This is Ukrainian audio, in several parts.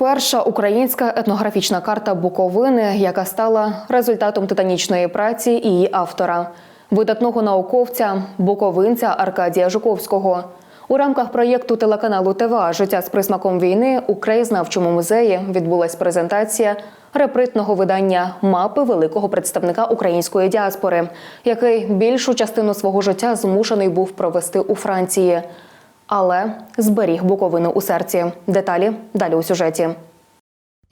Перша українська етнографічна карта Буковини, яка стала результатом титанічної праці її автора, видатного науковця, буковинця Аркадія Жуковського. У рамках проєкту телеканалу ТВА Життя з присмаком війни у краєзнавчому музеї відбулась презентація репритного видання мапи великого представника української діаспори, який більшу частину свого життя змушений був провести у Франції, але зберіг Буковину у серці. Деталі далі у сюжеті.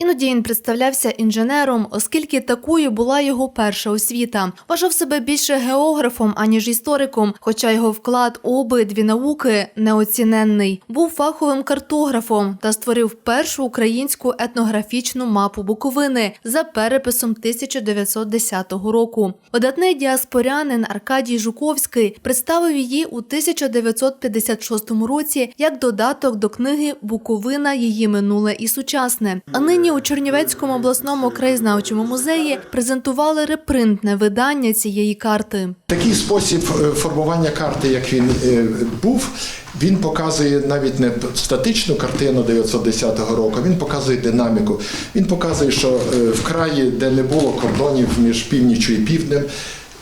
Іноді він представлявся інженером, оскільки такою була його перша освіта. Вважав себе більше географом, аніж істориком, хоча його вклад у обидві науки неоціненний. Був фаховим картографом та створив першу українську етнографічну мапу Буковини за переписом 1910 року. Видатний діаспорянин Аркадій Жуковський представив її у 1956 році як додаток до книги Буковина, її минуле і сучасне. А нині у Чернівецькому обласному краєзнавчому музеї презентували репринтне видання цієї карти. Такий спосіб е, формування карти, як він е, був, він показує навіть не статичну картину 910 року, він показує динаміку. Він показує, що е, в краї, де не було кордонів між північю і півднем,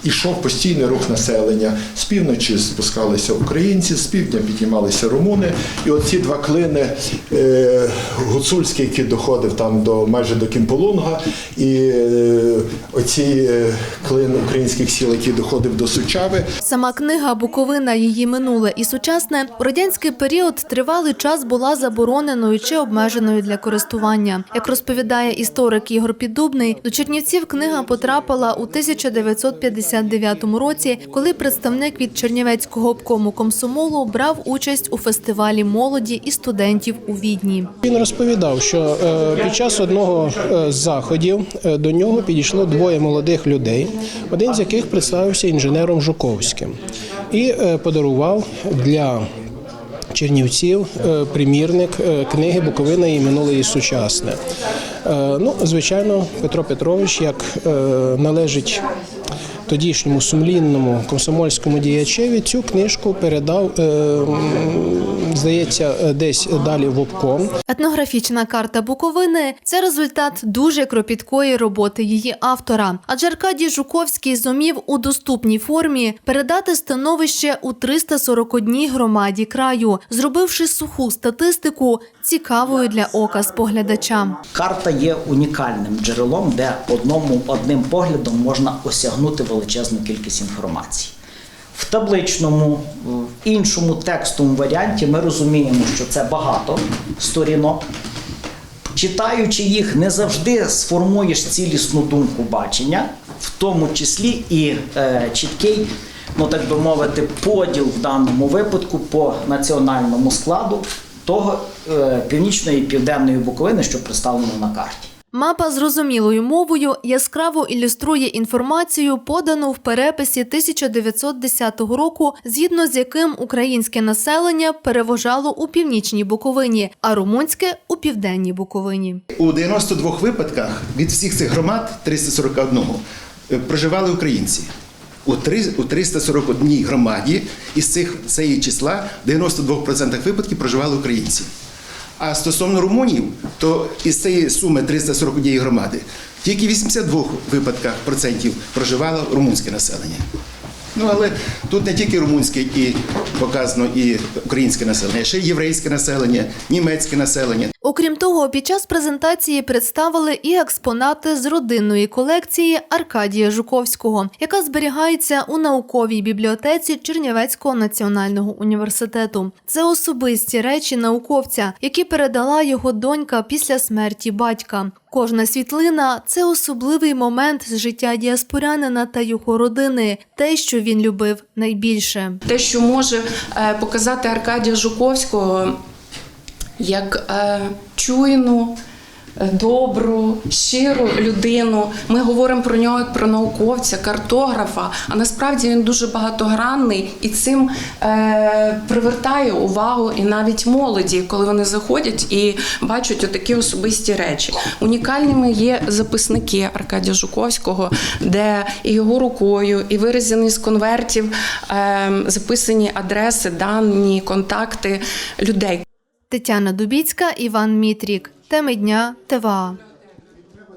ішов постійний рух населення. З півночі спускалися українці, з півдня піднімалися румуни. І оці два клини е, гуцульський, який доходив там до майже до Кімполунга, і е, оці е, клин українських сіл, який доходив до Сучави. Сама книга Буковина, її минуле і сучасне у радянський період тривалий час була забороненою чи обмеженою для користування. Як розповідає історик Ігор Піддубний, до Чернівців книга потрапила у 1959 році, коли представник від Чернівецького обкому комсомолу брав участь у фестивалі молоді і студентів у Відні. Він розповідав, що е, під час одного е, з заходів е, до нього підійшло двоє молодих людей, один з яких представився інженером Жуковським і подарував для Чернівців примірник книги Буковина і минуле і сучасне. Ну, звичайно, Петро Петрович, як належить тодішньому сумлінному комсомольському діячеві, цю книжку передав, е, здається, е, десь далі в обком. Етнографічна карта Буковини це результат дуже кропіткої роботи її автора. Адже Аркадій Жуковський зумів у доступній формі передати становище у 341 громаді краю, зробивши суху статистику цікавою для ока споглядача. Карта є унікальним джерелом, де одному одним поглядом можна осягнути величезну кількість інформації. В табличному, в іншому текстовому варіанті ми розуміємо, що це багато сторінок. Читаючи їх, не завжди сформуєш цілісну думку бачення, в тому числі і е, чіткий, ну так би мовити, поділ в даному випадку по національному складу того е, північної і південної Буковини, що представлено на карті. Мапа зрозумілою мовою яскраво ілюструє інформацію, подану в переписі 1910 року, згідно з яким українське населення переважало у північній Буковині, а румунське у південній Буковині. У 92 випадках від всіх цих громад 341 е, проживали українці. У у 341 громаді із цих цієї числа в 92% випадків проживали українці. А стосовно румунів, то із цієї суми 341 громади тільки 82 випадках процентів проживало румунське населення. Ну але тут не тільки румунське і показано і українське населення, ще й єврейське населення, німецьке населення. Окрім того, під час презентації представили і експонати з родинної колекції Аркадія Жуковського, яка зберігається у науковій бібліотеці Чернівецького національного університету. Це особисті речі науковця, які передала його донька після смерті батька. Кожна світлина це особливий момент з життя діаспорянина та його родини, те, що він любив найбільше. те, що може е, показати Аркадія Жуковського як е, чуйну, е, добру, щиру людину. Ми говоримо про нього як про науковця, картографа, а насправді він дуже багатогранний і цим е, привертає увагу і навіть молоді, коли вони заходять і бачать отакі особисті речі. Унікальними є записники Аркадія Жуковського, де і його рукою, і вирізані з конвертів е, записані адреси, дані, контакти людей. Тетяна Дубіцька, Іван Мітрік. Теми дня ТВА.